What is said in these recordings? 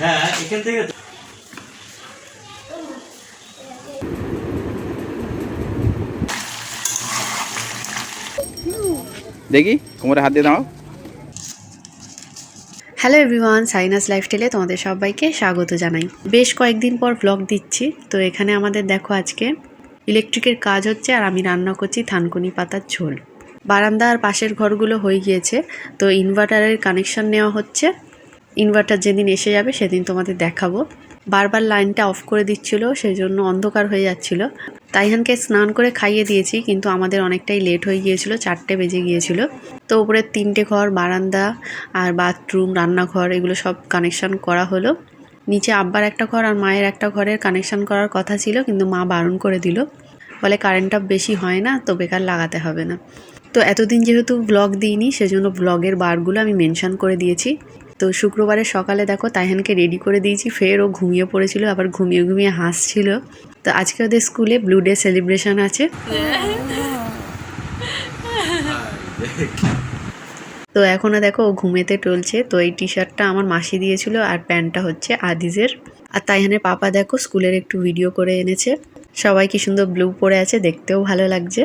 হ্যাঁ এখান থেকে দেখি কোমরে হাত দিয়ে দাও হ্যালো এভরিওয়ান সাইনাস লাইফস্টাইলে তোমাদের সবাইকে স্বাগত জানাই। বেশ কয়েকদিন পর ব্লগ দিচ্ছি তো এখানে আমাদের দেখো আজকে ইলেকট্রিকের কাজ হচ্ছে আর আমি রান্না করছি থানকুনি পাতার ঝোল। বারান্দা আর পাশের ঘরগুলো হয়ে গিয়েছে তো ইনভার্টারের কানেকশন নেওয়া হচ্ছে। ইনভার্টার যেদিন এসে যাবে, সেদিন তোমাদের দেখাবো। বারবার লাইনটা অফ করে দিচ্ছিল সেই জন্য অন্ধকার হয়ে যাচ্ছিল। তাইহানকে স্নান করে খাইয়ে দিয়েছি, কিন্তু আমাদের অনেকটাই লেট হয়ে গিয়েছিল, চারটে বেজে গিয়েছিল। তো উপরের তিনটে ঘর, বারান্দা আর বাথরুম রান্নাঘর, এগুলো সব কানেকশন করা হলো। নিচে আব্বার একটা ঘর আর মায়ের একটা ঘরের কানেকশন করার কথা ছিল, কিন্তু মা বারণ করে দিল। বলে কারেন্টটা বেশি হয় না, তো বেকার লাগাতে হবে না। তো এতদিন যেহেতু ব্লগ দিইনি, সেজন্য ব্লগের বারগুলো আমি মেনশন করে দিয়েছি। তো শুক্রবারের সকালে দেখো তাইহানকে রেডি করে দিয়েছি। ফের ও ঘুমিয়ে পড়েছিল, আবার ঘুমিয়ে ঘুমিয়ে হাসছিল। তো আজকে ওদের স্কুলে ব্লু ডে সেলিব্রেশন আছে। তো এখনও দেখো ও ঘুমেতে টলছে। তো এই টি শার্টটা আমার মাসি দিয়েছিল আর প্যান্টটা হচ্ছে আদিজের। আর তাইহানের পাপা দেখো স্কুলের একটু ভিডিও করে এনেছে। সবাই কি সুন্দর ব্লু পরে আছে, দেখতেও ভালো লাগছে।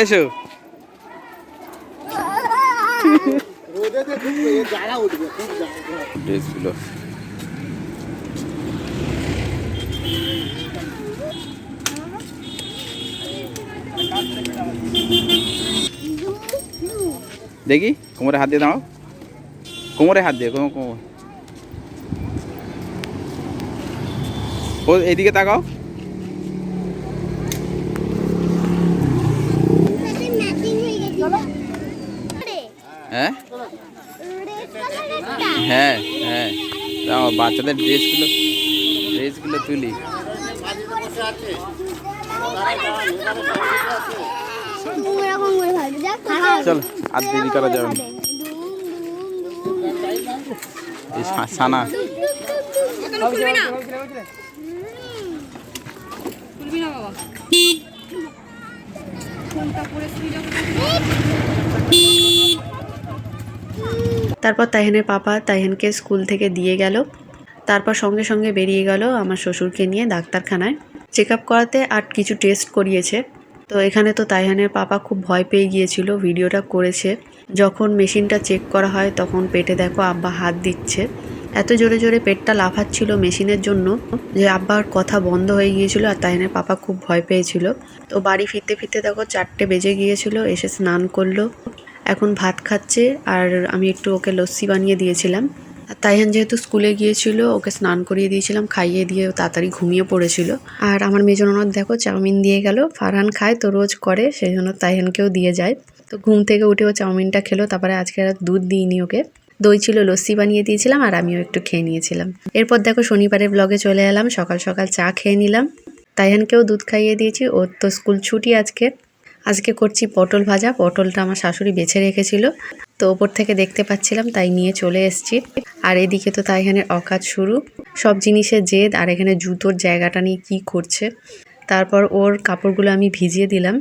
এসো। ড্রেসগুলো দেখি কোমরে হাত দিয়ে দাও। কোমরে হাত দিয়ে কোমর কোমর। ও এইদিকে তাকাও। হ্যাঁ? হ্যাঁ হ্যাঁ। বাচ্চাদের ড্রেসগুলো ড্রেসগুলো তুলি। চলো আর দেরি করা যাবে সানা। তারপর তাইহানের পাপা তাইহানকে স্কুল থেকে দিয়ে গেল। তারপর সঙ্গে সঙ্গে বেরিয়ে গেল আমার শ্বশুরকে নিয়ে ডাক্তারখানায়। চেক আপ করাতে আর কিছু টেস্ট করিয়েছে। তো এখানে তো তাইহানের পাপা খুব ভয় পেয়ে গিয়েছিল, ভিডিওটা করেছে। যখন মেশিনটা চেক করা হয় তখন পেটে দেখো আব্বা হাত দিচ্ছে। এত জোরে জোরে পেটটা লাফাচ্ছিল মেশিনের জন্য যে আব্বার কথা বন্ধ হয়ে গিয়েছিল আর তাইহানের পাপা খুব ভয় পেয়েছিল। তো বাড়ি ফিরতে ফিরতে দেখো চারটে বেজে গিয়েছিল, এসে স্নান করল। এখন ভাত খাচ্ছে আর আমি একটু ওকে লস্যি বানিয়ে দিয়েছিলাম। তাইহান যেহেতু স্কুলে গিয়েছিল, ওকে স্নান করিয়ে দিয়েছিলাম, খাইয়ে দিয়ে তাড়াতাড়ি ঘুমিয়ে পড়েছিল। আর আমার মেজন ননদ দেখো, চাউমিন দিয়ে গেল। ফারহান খায়, তো রোজ করে, সেই জন্য তাইহানকেও দিয়ে যায়। তো ঘুম থেকে উঠে ও চাউমিনটা খেলো, তারপরে আজকে আর দুধ দিইনি ওকে। দই ছিল, লস্যি বানিয়ে দিয়েছিলাম আর আমিও একটু খেয়ে নিয়েছিলাম। এরপর দেখো শনিবারের ব্লগে চলে এলাম, সকাল সকাল চা খেয়ে নিলাম। তাইহানকেও দুধ খাইয়ে দিয়েছি, ওর তো স্কুল ছুটি আজকে। আজকে করছি পটল ভাজা। পটলটা আমার শাশুড়ি বেছে রেখেছিল। তো ওপর থেকে দেখতে পাচ্ছিলাম, তাই নিয়ে চলে এসেছি। আর এদিকে তো তাই এখানে অকাজ শুরু। সব জিনিসের জেদ আর এখানে জুতোর জায়গাটা নিয়ে কি করছে। তারপর ওর কাপড়গুলো আমি ভিজিয়ে দিলাম।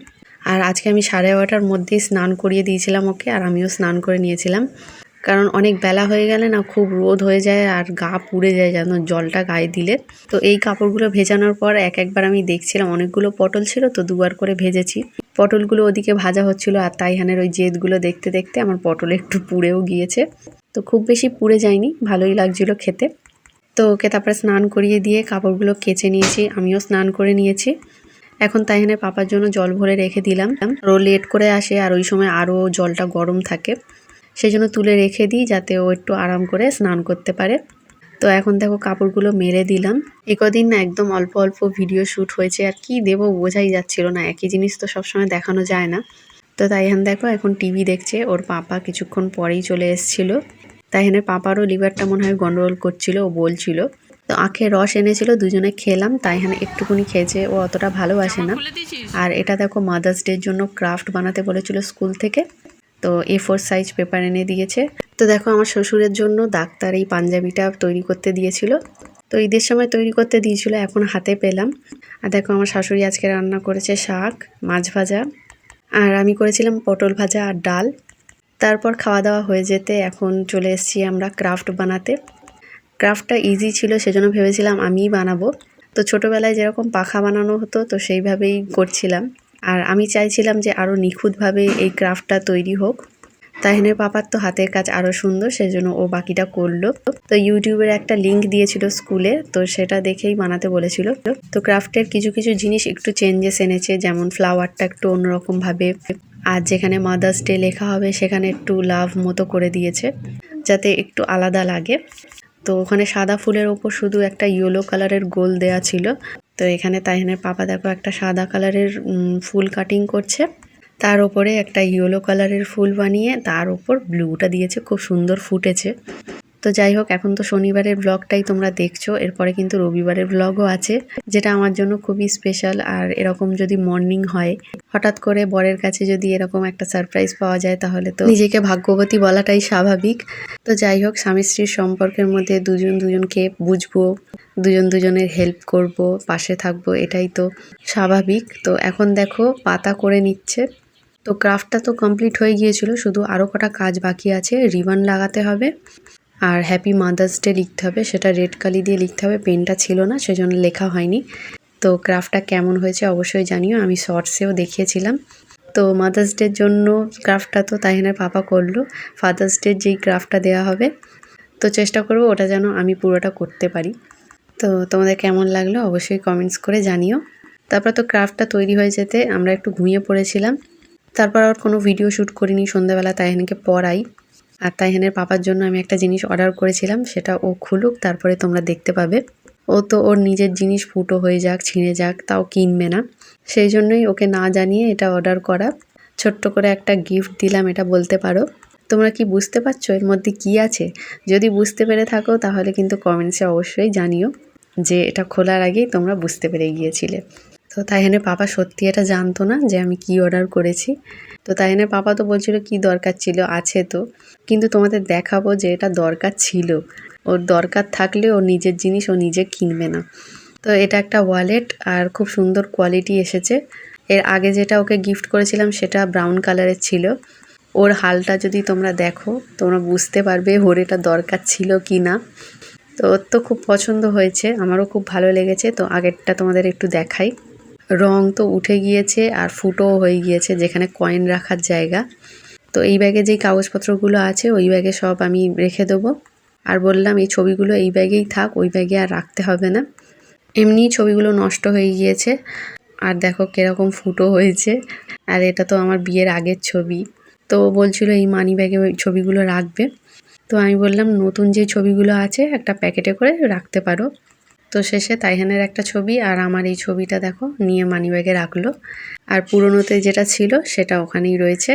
আর আজকে আমি সাড়ে এগারোটার মধ্যেই স্নান করিয়ে দিয়েছিলাম ওকে, আর আমিও স্নান করে নিয়েছিলাম। কারণ অনেক বেলা হয়ে গেলে না খুব রোদ হয়ে যায় আর গা পুড়ে যায় যেন জলটা গায়ে দিলে। তো এই কাপড়গুলো ভেজানোর পর এক একবার আমি দেখছিলাম, অনেকগুলো পটল ছিল তো দুবার করে ভেজেছি। পটলগুলো ওদিকে ভাজা হচ্ছিল আর তাইহানের ওই জেদগুলো দেখতে দেখতে আমার পটল একটু পুড়েও গিয়েছে। তো খুব বেশি পুড়ে যায়নি, ভালোই লাগছিল খেতে। তো ওকে তারপরে স্নান করিয়ে দিয়ে কাপড়গুলো কেচে নিয়েছি, আমিও স্নান করে নিয়েছি। এখন তাইহানের পাপার জন্য জল ভরে রেখে দিলাম। আরও লেট করে আসে আর ওই সময় আরও জলটা গরম থাকে। সেই জন্য তুলে রেখে দিই যাতে ও একটু আরাম করে স্নান করতে পারে। তো এখন দেখো কাপড়গুলো মেলে দিলাম। একদিন না একদম অল্প অল্প ভিডিও শ্যুট হয়েছে। আর কি দেবো বোঝাই যাচ্ছিল না। একই জিনিস তো সবসময় দেখানো যায় না। তো তাই তাইহান দেখো এখন টিভি দেখছে। ওর পাপা কিছুক্ষণ পরেই চলে এসেছিল। তাইহানের পাপারও লিভারটা মনে হয় গন্ডগোল করছিল ও বলছিল। তো আখের রস এনেছিল দুজনে খেলাম। তাইহান একটুকুনি খেয়েছে। ও অতটা ভালোবাসে না। আর এটা দেখো মাদার্স ডের জন্য ক্রাফট বানাতে বলেছিল স্কুল থেকে। তো এ ফোর সাইজ পেপার এনে দিয়েছে। তো দেখো আমার শ্বশুরের জন্য ডাক্তার এই পাঞ্জাবিটা তৈরি করতে দিয়েছিল। তো ঈদের সময় তৈরি করতে দিয়েছিল, এখন হাতে পেলাম। আর দেখো আমার শাশুড়ি আজকে রান্না করেছে শাক, মাছ ভাজা। আর আমি করেছিলাম পটল ভাজা আর ডাল। তারপর খাওয়া দাওয়া হয়ে যেতে এখন চলে এসেছি আমরা ক্রাফট বানাতে। ক্রাফটটা ইজি ছিল, সেজন্য ভেবেছিলাম আমিই বানাবো। তো ছোটোবেলায় যেরকম পাখা বানানো হতো, তো সেইভাবেই করছিলাম। আর আমি চাইছিলাম যে আরও নিখুঁতভাবে এই ক্রাফটটা তৈরি হোক। তাহিনের পাপার তো হাতের কাজ আরও সুন্দর, সেজন্য ও বাকিটা করল। তো ইউটিউবের একটা লিংক দিয়েছিল স্কুলে, তো সেটা দেখেই বানাতে বলেছিল। তো ক্রাফটের কিছু কিছু জিনিস একটু চেঞ্জেস এনেছে, যেমন ফ্লাওয়ারটা একটু অন্যরকমভাবে। আর যেখানে মাদার্স ডে লেখা হবে, সেখানে একটু লাভ মতো করে দিয়েছে, যাতে একটু আলাদা লাগে। তো ওখানে সাদা ফুলের ওপর শুধু একটা ইয়েলো কালারের গোল দেয়া ছিল। তো এখানে তাহিনের পাপা দেখো একটা সাদা কালারের ফুল কাটিং করছে। তার ওপরে একটা ইয়েলো কালারের ফুল বানিয়ে তার ওপর ব্লুটা দিয়েছে, খুব সুন্দর ফুটেছে। তো যাই হোক, এখন তো শনিবারের ব্লগটাই তোমরা দেখছ, এরপরে কিন্তু রবিবারের ব্লগও আছে, যেটা আমার জন্য খুবই স্পেশাল আর এরকম যদি মর্নিং হয়, হঠাৎ করে বরের কাছে যদি এরকম একটা সারপ্রাইজ পাওয়া যায়, তাহলে তো নিজেকে ভাগ্যবতী বলাটাই স্বাভাবিক। তো যাই হোক স্বামী স্ত্রীর সম্পর্কের মধ্যে দুজন দুজনকে বুঝব দুজন দুজনের হেল্প করব, পাশে থাকব, এটাই তো স্বাভাবিক। তো এখন দেখো, পাতা করে নিচ্ছে। তো ক্রাফটটা তো কমপ্লিট হয়ে গিয়েছিল, শুধু আরও কটা কাজ বাকি আছে রিবন লাগাতে হবে আর হ্যাপি মাদার্স ডে লিখতে হবে, সেটা রেড কালি দিয়ে লিখতে হবে পেনটা ছিল না, সেজন্য লেখা হয়নি। তো ক্রাফটটা কেমন হয়েছে অবশ্যই জানিও, আমি শর্টসেও দেখিয়েছিলাম। তো মাদার্স ডের জন্য ক্রাফটটা তো তাহিনের পাপা করল ফাদার্স ডের যেই ক্রাফটটা দেওয়া হবে, তো চেষ্টা করব ওটা যেন আমি পুরোটা করতে পারি। তো তোমাদের কেমন লাগল অবশ্যই কমেন্টস করে জানিও। তারপর তো ক্রাফটটা তৈরি হয়ে যেতে আমরা একটু ঘুমিয়ে পড়েছিলাম। তারপর আর কোনো ভিডিও শ্যুট করিনি, সন্ধ্যাবেলা তাইহানকে পড়াই। আর তাইহানের পাপার জন্য আমি একটা জিনিস অর্ডার করেছিলাম, সেটা ও খুলুক, তারপরে তোমরা দেখতে পাবে। ও তো ওর নিজের জিনিস ফুটো হয়ে যাক, ছিঁড়ে যাক, তাও কিনবে না। সেই জন্যই ওকে না জানিয়ে এটা অর্ডার করা। ছোট্ট করে একটা গিফট দিলাম, এটা বলতে পারো। তোমরা কি বুঝতে পারছ এর মধ্যে কি আছে? যদি বুঝতে পেরে থাকো, তাহলে কিন্তু কমেন্টসে অবশ্যই জানিও। যে এটা খোলার আগেই তোমরা বুঝতে পেরে গিয়েছিলে। তো তাই তাইহানের পাপা সত্যি এটা জানতো না যে আমি কি অর্ডার করেছি। তো তাই তাইহানের পাপা তো বলছিল, কি দরকার ছিল? আছে তো। কিন্তু তোমাদের দেখাবো যে এটা দরকার ছিল। ওর দরকার থাকলে ও নিজের জিনিস ও নিজে কিনবে না। তো এটা একটা ওয়ালেট আর খুব সুন্দর কোয়ালিটি এসেছে। এর আগে যেটা ওকে গিফট করেছিলাম সেটা ব্রাউন কালারের ছিল। ওর হালটা যদি তোমরা দেখো, তোমরা বুঝতে পারবে ওর এটা দরকার ছিল কি না তো ওর তো খুব পছন্দ হয়েছে, আমারও খুব ভালো লেগেছে, তো আগেরটা তোমাদের একটু দেখাই। রং তো উঠে গিয়েছে আর ফুটোও হয়ে গিয়েছে, যেখানে কয়েন রাখার জায়গা। তো এই ব্যাগে যেই কাগজপত্রগুলো আছে, ওই ব্যাগে সব আমি রেখে দেবো। আর বললাম, এই ছবিগুলো এই ব্যাগেই থাক, ওই ব্যাগে আর রাখতে হবে না। এমনি ছবিগুলো নষ্ট হয়ে গিয়েছে। আর দেখো কীরকম ফুটো হয়েছে। আর এটা তো আমার বিয়ের আগের ছবি। তো বলছিল, এই মানি ব্যাগে ওই ছবিগুলো রাখবে। তো আমি বললাম, নতুন যে ছবিগুলো আছে, একটা প্যাকেটে করে রাখতে পারো। তো শেষে তাইহানের একটা ছবি আর আমার এই ছবিটা দেখো, নিয়ে মানিব্যাগে রাখল। আর পুরোনোতে যেটা ছিল, সেটা ওখানেই রয়েছে।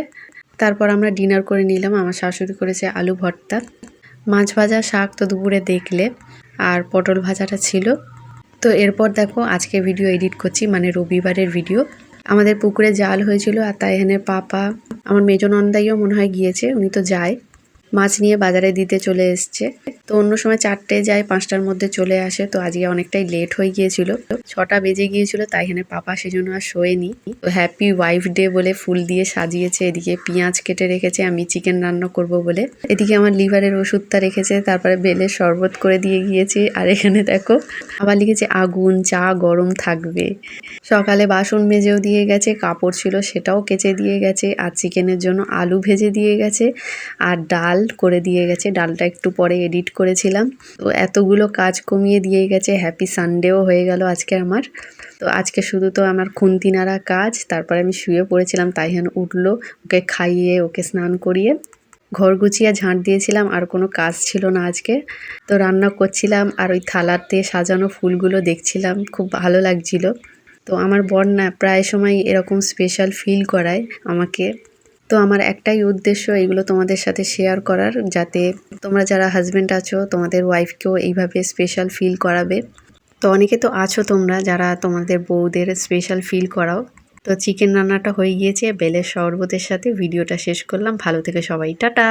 তারপর আমরা ডিনার করে নিলাম। আমার শাশুড়ি করেছে আলু ভর্তা। মাছ ভাজা শাক তো দুপুরে দেখলে, আর পটল ভাজাটা ছিল। তো এরপর দেখো, আজকে ভিডিও এডিট করছি মানে রবিবারের ভিডিও। আমাদের পুকুরে জাল হয়েছিল আর তাইহানের পাপা, আমার মেজো নন্দাইও মনে হয় গিয়েছে, উনি তো যায়। মাছ নিয়ে বাজারে দিতে চলে এসছে। তো অন্য সময় চারটে যায়, পাঁচটার মধ্যে চলে আসে। তো আজকে অনেকটাই লেট হয়ে গিয়েছিল। ছটা বেজে গিয়েছিল, তাই এখানে পাপা সেজন্য আর শোয়নি। তো হ্যাপি ওয়াইফ ডে বলে ফুল দিয়ে সাজিয়েছে। এদিকে পেঁয়াজ কেটে রেখেছে, আমি চিকেন রান্না করব বলে। এদিকে আমার লিভারের ওষুধটা রেখেছে, তারপরে বেলের শরবত করে দিয়ে গিয়েছে। আর এখানে দেখো, আবার লিখেছে, আগুন, চা গরম থাকবে। সকালে বাসন মেজেও দিয়ে গেছে, কাপড় ছিল সেটাও কেচে দিয়ে গেছে, আর চিকেনের জন্য আলু ভেজে দিয়ে গেছে, আর ডাল করে দিয়ে গেছে। ডালটা একটু পরে এডিট করেছিলাম। তো এতগুলো কাজ কমিয়ে দিয়ে গেছে। হ্যাপি সানডেও হয়ে গেল আজকে আমার। তো আজকে শুধু তো আমার খুন্তি নাড়া কাজ। তারপরে আমি শুয়ে পড়েছিলাম তাই তাইহান উঠল, ওকে খাইয়ে, ওকে স্নান করিয়ে। ঘর গুছিয়ে ঝাঁট দিয়েছিলাম, আর কোনো কাজ ছিল না আজকে। তো রান্না করছিলাম, আর ওই থালাতে সাজানো ফুলগুলো দেখছিলাম, খুব ভালো লাগছিল। তো আমার বর না প্রায় সময় এরকম স্পেশাল ফিল করায় আমাকে। তো আমার একটাই উদ্দেশ্য এগুলো তোমাদের সাথে শেয়ার করার, যাতে তোমরা যারা হাজব্যান্ড আছো, তোমাদের ওয়াইফকেও এইভাবে স্পেশাল ফিল করাবে। তো অনেকে তো আছো তোমরা, যারা তোমাদের বউদের স্পেশাল ফিল করাও। তো চিকেন রান্নাটা হয়ে গিয়েছে, বেলের শরবতের সাথে ভিডিওটা শেষ করলাম। ভালো থেকে সবাই, টাটা!